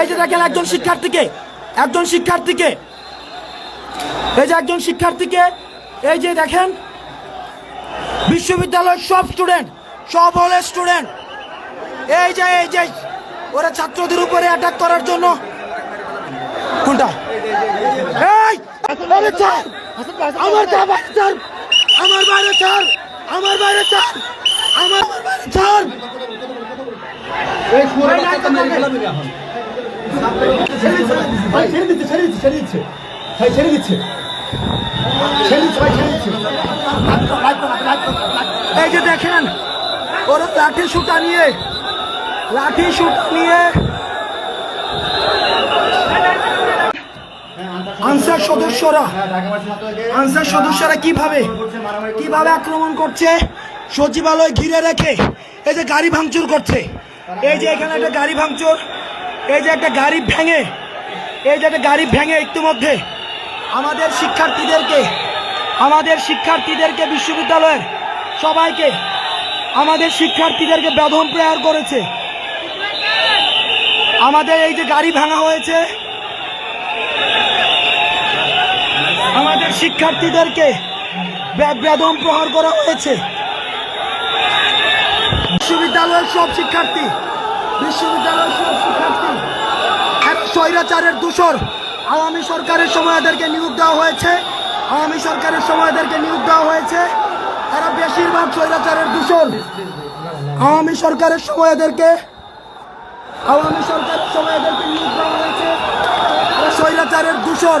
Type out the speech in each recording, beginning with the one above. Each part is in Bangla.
এই যে দেখেন একজন শিক্ষার্থীকে একজন শিক্ষার্থীকে এই যে একজন শিক্ষার্থীকে, এই যে দেখেন, বিশ্ববিদ্যালয়ের সব স্টুডেন্ট সব হলের স্টুডেন্ট এই যে এই যে, ওরা ছাত্রদের উপরে অ্যাটাক করার জন্য কোনটা এই, আরে! আমার বাইরে ছাড়! আমার বাইরে ছাড় আমার বাইরে আমার বাইরে ভাই ছেড়ে দিচ্ছে ছেড়ে দিচ্ছে ছেড়ে দিচ্ছে। ভাই ছেড়ে দিচ্ছে। ছেড়ে দিচ্ছে ভাই ছেড়ে দিচ্ছে। এই যে দেখেন ওরা লাঠি সুটা নিয়ে লাঠি সুটা নিয়ে। আনসার সদস্যরা আনসার সদস্যরা কীভাবে কীভাবে আক্রমণ করছে সচিবালয় ঘিরে রেখে এই যে গাড়ি ভাঙচুর করছে। এই যে এখানে একটা গাড়ি ভাঙচুর, এই যে একটা গাড়ি ভেঙে, এই যে একটা গাড়ি ভেঙে ইতিমধ্যে আমাদের শিক্ষার্থীদেরকে আমাদের শিক্ষার্থীদেরকে বিশ্ববিদ্যালয়ের সবাইকে, আমাদের শিক্ষার্থীদেরকে বেদম প্রেয়ার করেছে। আমাদের এই যে গাড়ি ভাঙা হয়েছে, আমাদের শিক্ষার্থীদেরকে বেদম প্রহার করা হয়েছে। বিশ্ববিদ্যালয়ের সব শিক্ষার্থী, বিশ্ববিদ্যালয়ের সব শিক্ষার্থী, এক স্বৈরাচারের দূষর আওয়ামী সরকারের সময় এদেরকে নিয়োগ দেওয়া হয়েছে। আওয়ামী সরকারের সময় এদেরকে নিয়োগ দেওয়া হয়েছে। এরা বেশিরভাগ স্বৈরাচারের দূষণ আওয়ামী সরকারের সময় এদেরকে আওয়ামী সরকারের সময় এদেরকে নিয়োগ দেওয়া হয়েছে। স্বৈরাচারের দূষর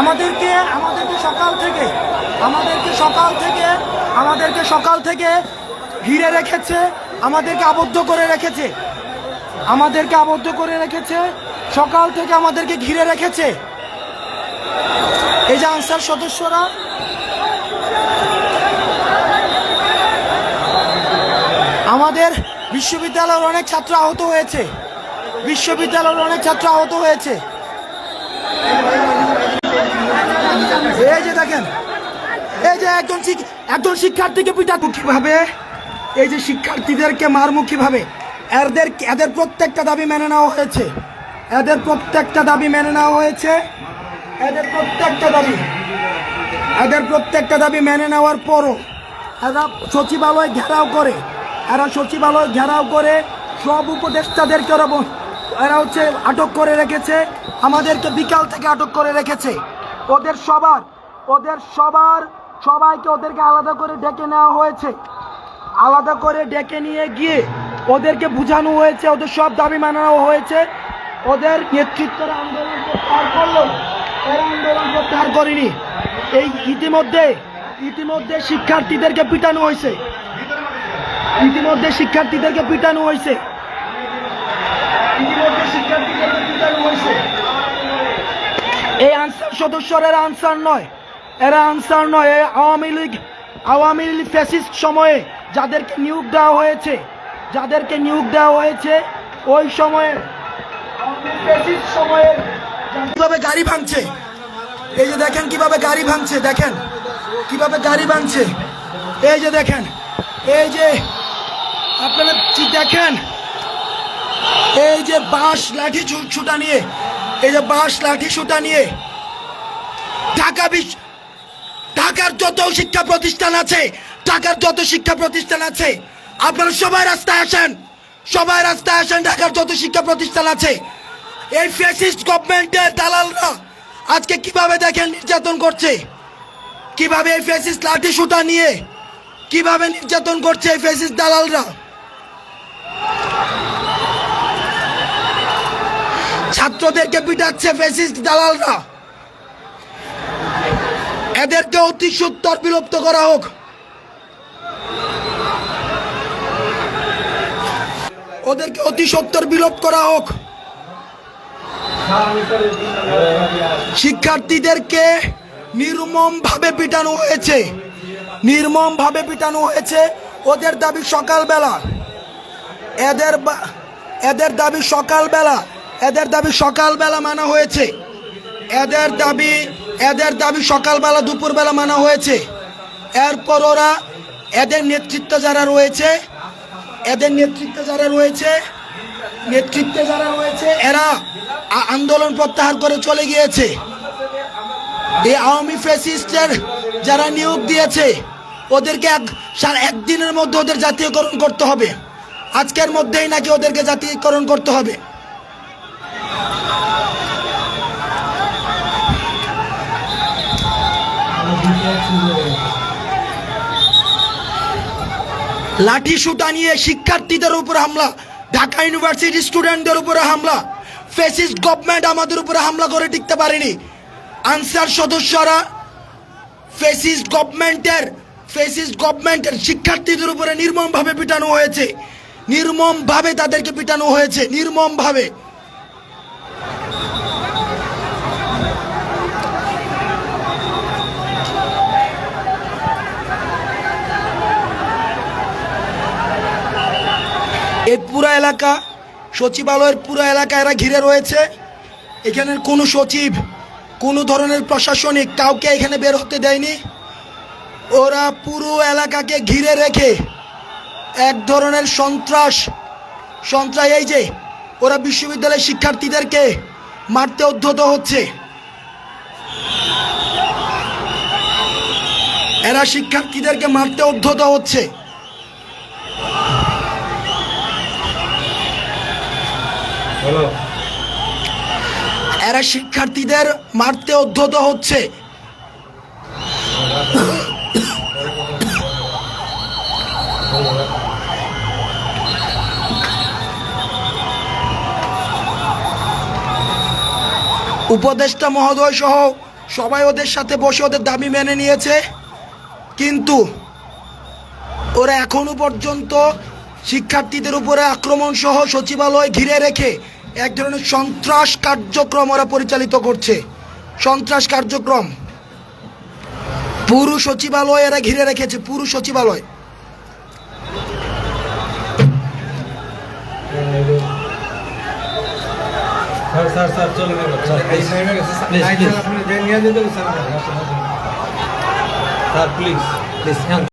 আমাদেরকে আমাদেরকে সকাল থেকে, আমাদেরকে সকাল থেকে, আমাদেরকে সকাল থেকে ঘিরে রেখেছে, আমাদেরকে আবদ্ধ করে রেখেছে, আমাদেরকে আবদ্ধ করে রেখেছে, সকাল থেকে আমাদেরকে ঘিরে রেখেছে। এই যে আনসার সদস্যরা, আমাদের বিশ্ববিদ্যালয়ের অনেক ছাত্র আহত হয়েছে, বিশ্ববিদ্যালয়ের অনেক ছাত্র আহত হয়েছে। এই যে দেখেন, এই যে একজন একজন শিক্ষার্থীকে পিটা কীভাবে? এই যে শিক্ষার্থীদেরকে মারমুখী ভাবে এদের এদের প্রত্যেকটা দাবি মেনে নেওয়া হয়েছে। এদের প্রত্যেকটা দাবি মেনে নেওয়া হয়েছে। এদের প্রত্যেকটা দাবি, এদের প্রত্যেকটা দাবি মেনে নেওয়ার পরও এরা সচিবালয় ঘেরাও করে। এরা সচিবালয় ঘেরাও করে সব উপদেষ্টাদেরকে এরা হচ্ছে আটক করে রেখেছে। আমাদেরকে বিকাল থেকে আটক করে রেখেছে। ওদের সবার ওদের সবার সবাইকে ওদেরকে আলাদা করে ডেকে নেওয়া হয়েছে। আলাদা করে ডেকে নিয়ে গিয়ে ওদেরকে বোঝানো হয়েছে, ওদের সব দাবি মানানো হয়েছে। ওদের নেতৃত্বের আন্দোলন প্রত্যাহার করল, এরা আন্দোলন প্রত্যাহার করেনি। এই ইতিমধ্যে ইতিমধ্যে শিক্ষার্থীদেরকে পিটানো হয়েছে। ইতিমধ্যে শিক্ষার্থীদেরকে পিটানো হয়েছে। ইতিমধ্যে শিক্ষার্থীদেরকে পিটানো হয়েছে। এই আনসার সদস্যরা এরা আনসার নয়। এরা আনসার নয়। এই আওয়ামী লীগ আওয়ামী লীগ ফ্যাসিস্ট সময়ে যাদেরকে নিয়োগ দেওয়া হয়েছে, যাদেরকে নিয়োগ দেওয়া হয়েছে, ওই সময়ে সময়ে কীভাবে গাড়ি ভাঙছে? এই যে দেখেন কীভাবে গাড়ি ভাঙছে, দেখেন। কীভাবে গাড়ি ভাঙছে? এই যে দেখেন। এই যে আপনারা দেখেন? এই যে বাঁশ, লাঠি ছুটা নিয়ে এই যে বাঁশ, লাঠি ছুটা নিয়ে ঢাকা বিশ্ব ঢাকার যত শিক্ষা প্রতিষ্ঠান আছে, ঢাকার যত শিক্ষা প্রতিষ্ঠান আছে, আপনারা সবাই রাস্তায় আসেন, সবাই রাস্তায় আসেন, ঢাকার যত শিক্ষা প্রতিষ্ঠান আছে। এই ফ্যাসিস্ট গভর্নমেন্টের দালালরা আজকে কীভাবে দেখেন নির্যাতন করছে? কীভাবে এই ফ্যাসিস্ট লাঠি, সুতা নিয়ে কীভাবে নির্যাতন করছে এই ফ্যাসিস্ট দালালরা? ছাত্রদেরকে পিটাচ্ছে ফেসিস্ট দালালরা। এদেরকে অতি সত্তর বিলুপ্ত করা হোক। ওদেরকে অতি সত্তর বিলোপ করা হোক। শিক্ষার্থীদেরকে নির্মমভাবে পিটানো হয়েছে। নির্মমভাবে পিটানো হয়েছে ওদের দাবি সকালবেলা। এদের এদের দাবি সকালবেলা। এদের দাবি সকালবেলা মানা হয়েছে। এদের দাবি এদের দাবি সকালবেলা দুপুরবেলা মানা হয়েছে। এরপর ওরা এদের নেতৃত্ব যারা রয়েছে, এদের নেতৃত্বে যারা রয়েছে, নেতৃত্বে যারা রয়েছে, এরা আন্দোলন প্রত্যাহার করে চলে গিয়েছে। এই আওয়ামী ফেসিস্টের যারা নিয়োগ দিয়েছে, ওদেরকে এক একদিনের মধ্যে ওদের জাতীয়করণ করতে হবে। আজকের মধ্যেই নাকি ওদেরকে জাতীয়করণ করতে হবে। লাঠি সুটা নিয়ে শিক্ষার্থীদের উপরে হামলা, ঢাকা ইউনিভার্সিটি স্টুডেন্টদের উপরে হামলা ফেসিস্ট গভর্নমেন্ট আমাদের উপরে হামলা করে টিকতে পারেনি। আনসার সদস্যরা ফেসিস্ট গভর্নমেন্টের ফেসিস্ট গভর্নমেন্টের শিক্ষার্থীদের উপরে নির্মমভাবে পিটানো হয়েছে। নির্মমভাবে তাদেরকে পিটানো হয়েছে, নির্মমভাবে। এই পুরো এলাকা, সচিবালয়ের পুরো এলাকা এরা ঘিরে রয়েছে। এখানের কোনো সচিব, কোনো ধরনের প্রশাসনিক কাউকে এখানে বের হতে দেয়নি। ওরা পুরো এলাকাকে ঘিরে রেখে এক ধরনের সন্ত্রাস সন্ত্রাস এই যে, ওরা বিশ্ববিদ্যালয়ের শিক্ষার্থীদেরকে মারতে উদ্ধত হচ্ছে। এরা শিক্ষার্থীদেরকে মারতে উদ্ধত হচ্ছে। এরা শিক্ষার্থীদের মারতে উদ্ধত হচ্ছে। উপদেষ্টা মহোদয় সহ সবাই ওদের সাথে বসে ওদের দাবি মেনে নিয়েছে। কিন্তু ওরা এখনও পর্যন্ত শিক্ষার্থীদের উপরে আক্রমণ সহ সচিবালয় ঘিরে রেখে এক ধরনের সন্ত্রাস কার্যক্রম ওরা পরিচালিত করছে। সন্ত্রাস কার্যক্রম। পুরো সচিবালয় এরা ঘিরে রেখেছে পুরো সচিবালয়। স্যার স্যার স্যার চলে গেল sir please please please sir please please